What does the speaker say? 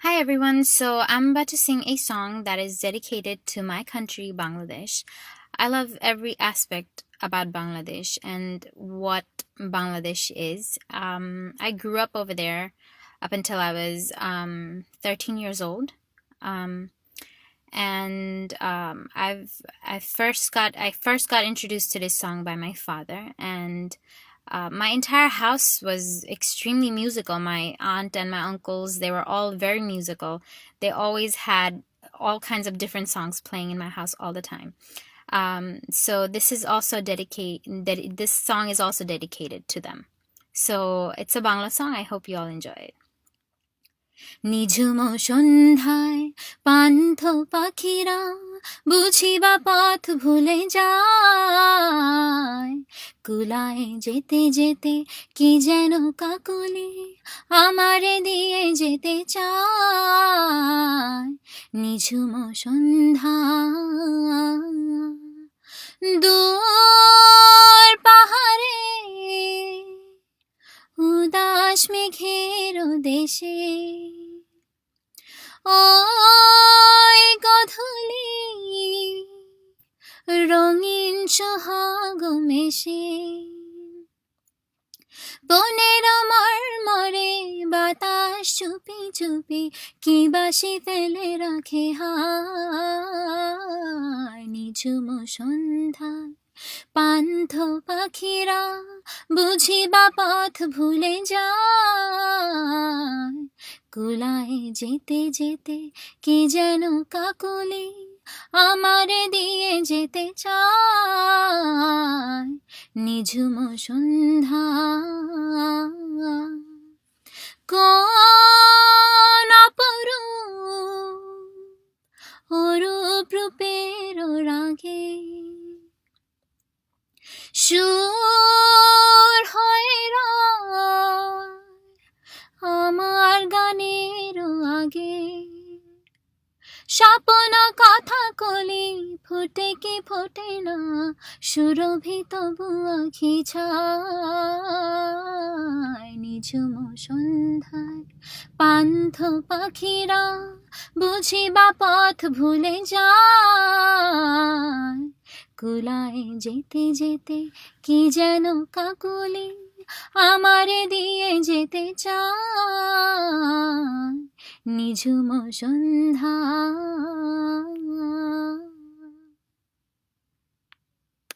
Hi everyone. So I'm about to sing a song that is dedicated to my country, Bangladesh. I love every aspect about Bangladesh and what Bangladesh is. Um, I grew up over there up until I was um, 13 years old. Um, and um, I've I first got I first got introduced to this song by my father, and uh, my entire house was extremely musical. My aunt and my uncles, they were all very musical. They always had all kinds of different songs playing in my house all the time. Um, so this is also dedicate. Ded- this song is also dedicated to them. So it's a Bangla song. I hope you all enjoy it. নিঝুম সন্ধ্যায় পান্থ পাখিরা বুঝিবা পথ ভুলে যায় কুলায় যেতে যেতে কি যেন কাকুলি আমারে দিয়ে যেতে চায় নিঝুম সন্ধ্যা। দূর পাহাড়ে উদাস মেঘের দেশে, ওই গধূলি রঙিন সোহাগ মেশে। বনের মরে বাতাস চুপি চুপি কি বাসি ফেলে রাখে নিঝুম সন্ধ্যায় পান্থ পাখিরা বুঝিবা পথ ভুলে যায়। কুলায় যেতে যেতে কি যেন কাকুলি আমারে দিয়ে যেতে চায় নিঝুম সন্ধ্যা। কোন অরূপ রূপের রাগে সুর হয়ে আমার গানের আগে। স্বপ্ন কথা কলি, ফুটে কি ফোটে না? সুরভি তবু ছায় নিঝুম সন্ধ্যায় পান্থ পাখিরা বুঝিবা পথ ভুলে যায়। কুলায় যেতে যেতে কি যেন কাকুলি আমারে দিয়ে যেতে চায়। নিঝুম সন্ধ্যা